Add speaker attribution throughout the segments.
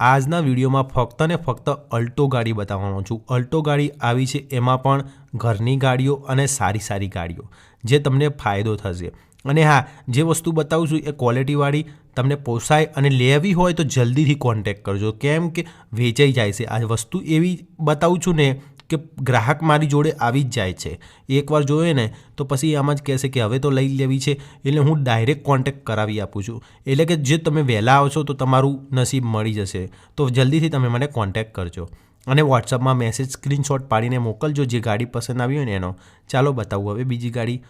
Speaker 1: આજના વિડીયોમાં ફક્ત ને ફક્ત અલ્ટો ગાડી બતાવવાનો છું. અલ્ટો ગાડી આવી છે, એમાં પણ ઘરની ગાડીઓ અને સારી સારી ગાડીઓ, જે તમને ફાયદો થશે. અને હા, જે વસ્તુ બતાવું છું એ ક્વોલિટીવાળી તમને પોસાય અને લેવી હોય તો જલ્દીથી કોન્ટેક કરજો. કેમ કે વેચાઈ જાય છે. આ વસ્તુ એવી બતાવું છું ને કે ગ્રાહક મારી જોડે આવી જ જાય છે. એકવાર જોઈએ ને, તો પછી આમ જ કહેશે કે હવે તો લઈ લેવી છે, એટલે હું ડાયરેક્ટ કોન્ટેક્ટ કરાવી આપું છું. એટલે કે જે તમે વહેલા આવશો તો તમારું નસીબ મળી જશે. તો જલ્દીથી તમે મને કોન્ટેક્ટ કરજો. અને વોટ્સઅપમાં મેસેજ સ્ક્રીનશોટ પાડીને મોકલજો જે ગાડી પસંદ આવી હોય ને એનો. ચાલો બતાવું હવે બીજી ગાડી.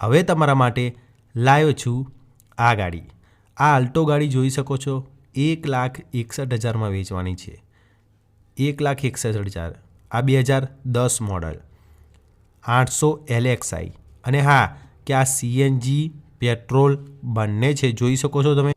Speaker 1: હવે તમારા માટે લાવ્યો છું આ ગાડી. આ અલ્ટો ગાડી જોઈ શકો છો. એક લાખ એકસઠ હજારમાં વેચવાની છે. એક લાખ એકસઠ હજાર. આ બે હજાર દસ મોડલ. આઠસો એલએક્સઆઈ. અને હા, કે આ સીએનજી, પેટ્રોલ બંને છે, જોઈ શકો છો તમે?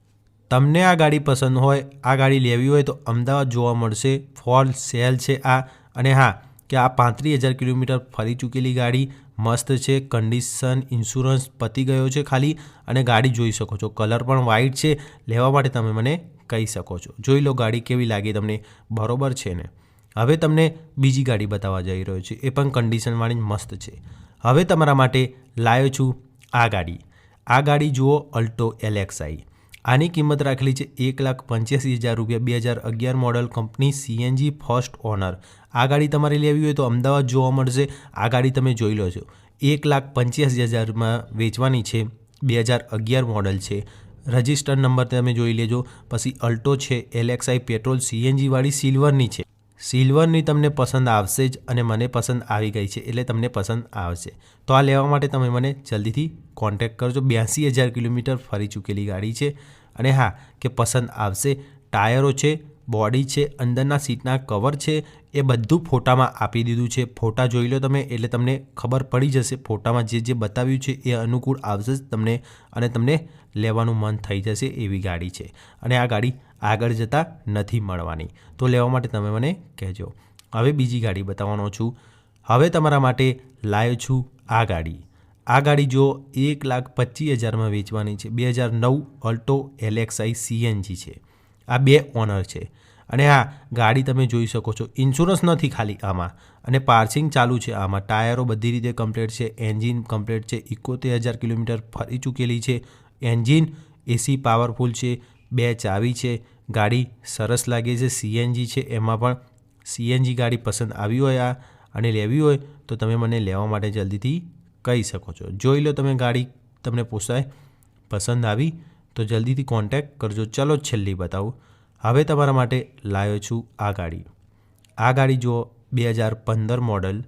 Speaker 1: તમને આ ગાડી પસંદ હોય, આ ગાડી લેવી હોય તો અમદાવાદ જોવા મળશે, ફોર સેલ છે આ. અને હા, કે આ પાંત્રીસ હજાર કિલોમીટર ફરી ચૂકેલી ગાડી, મસ્ત છે કન્ડિશન ઇન્સ્યોરન્સ પતી ગયો છે ખાલી. અને ગાડી જોઈ શકો છો કલર પણ વ્હાઇટ છે, લેવા માટે તમે મને કહી શકો છો. જોઈ લો ગાડી કેવી લાગી તમને, બરોબર છે ને? હવે તમને બીજી ગાડી બતાવવા જઈ રહ્યો છું. એ પણ કન્ડિશનવાળી મસ્ત છે. હવે તમારા માટે લાવ્યો છું આ ગાડી. આ ગાડી જુઓ અલ્ટો એલેક્સઆઈ આની કિંમત રાખેલી છે એક લાખ પંચ્યાસી હજાર રૂપિયા, બે હજાર અગિયાર model company CNG first owner આ ગાડી તમારે લેવી હોય તો અમદાવાદ જોવા મળશે. આ ગાડી તમે જોઈ લો છો. એક લાખ પંચ્યાસી હજારમાં વેચવાની છે. બે હજાર અગિયાર મોડલ છે. રજિસ્ટર્ડ નંબર તમે જોઈ લેજો. પછી અલ્ટો છે એલેક્સઆઈ પેટ્રોલ સીએનજીવાળી સિલ્વરની છે. સિલ્વરની તમને પસંદ આવશે જ અને મને પસંદ આવી ગઈ છે એટલે તમને પસંદ આવશે. તો આ લેવા માટે તમે મને જલ્દીથી કોન્ટેક્ટ કરજો. બ્યાસી હજાર કિલોમીટર ફરી ચૂકેલી ગાડી છે. અને હા, કે પસંદ આવશે. ટાયરો છે બોડી છે, અંદરના સીટના કવર છે, એ બધું ફોટામાં આપી દીધું છે. ફોટા જોઈ લો તમે, એટલે તમને ખબર પડી જશે. ફોટામાં જે જે બતાવ્યું છે, એ અનુકૂળ આવશે જ તમને અને તમને લેવાનું મન થઈ જશે એવી ગાડી છે. અને આ ગાડી આગળ જતાં નથી મળવાની. તો લેવા માટે તમે મને કહેજો. હવે બીજી ગાડી બતાવવાનો છું. હવે તમારા માટે લાવ્યો છું આ ગાડી. આ ગાડી જો એક લાખ પચીસ હજારમાં વેચવાની છે. બે હજાર નવ અલ્ટો એલેક્સઆઈ સીએનજી છે. આ બે ઓનર છે. અને હા ગાડી તમે જોઈ શકો છો. ઇન્સ્યોરન્સ નથી ખાલી આમાં. અને પાર્સિંગ ચાલુ છે આમાં. ટાયરો બધી રીતે કમ્પ્લીટ છે. એન્જિન કમ્પ્લીટ છે. એકોતેર હજાર કિલોમીટર ફરી ચૂકેલી છે. એન્જિન એસી પાવરફુલ છે. બે ચાવી છે. ગાડી સરસ લાગે છે. સીએનજી છે. એમાં પણ સીએનજી ગાડી પસંદ આવી હોય આ અને લેવી હોય તો તમે મને લેવા માટે જલ્દીથી કહી શકો છો. જોઈ લો તમે ગાડી તમને પોસાય. પસંદ આવી. તો જલ્દીથી કોન્ટેક્ટ કરજો. ચલો છેલ્લી બતાવું. હવે તમારા માટે લાવ્યો છું આ ગાડી. આ ગાડી જુઓ, બે હજાર પંદર મોડલ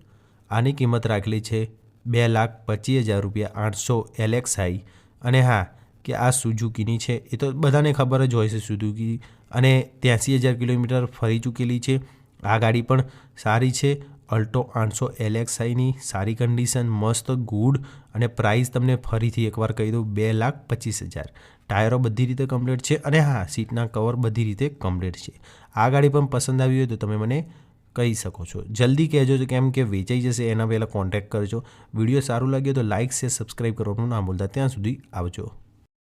Speaker 1: આની કિંમત રાખેલી છે બે લાખ પચીસ હજાર રૂપિયા આઠસો એલેક્સાઈ અને હા, કે આ સુઝુકીની છે. એ તો બધાને ખબર જ હોય છે સુઝુકી અને ત્યાંસી હજાર કિલોમીટર ફરી ચૂકેલી છે. આ ગાડી પણ સારી છે. અલ્ટો આઠસો એલેક્સાઈની સારી કન્ડિશન મસ્ત ગુડ અને પ્રાઇસ તમને ફરીથી એકવાર કહી દઉં, બે લાખ પચીસ હજાર. ટાયરો બધી રીતે કમ્પ્લીટ છે અને હા, સીટના કવર બધી રીતે કમ્પ્લીટ છે. આ ગાડી પણ પસંદ આવી હોય તો તમે મને કહી શકો છો. જલ્દી કહેજો કેમ કે વેચાઈ જશે, એના પહેલાં કોન્ટેક્ટ કરજો. વીડિયો સારું લાગ્યો તો લાઇક છે સબસ્ક્રાઈબ કરવાનું ના ભૂલતા. ત્યાં સુધી આવજો.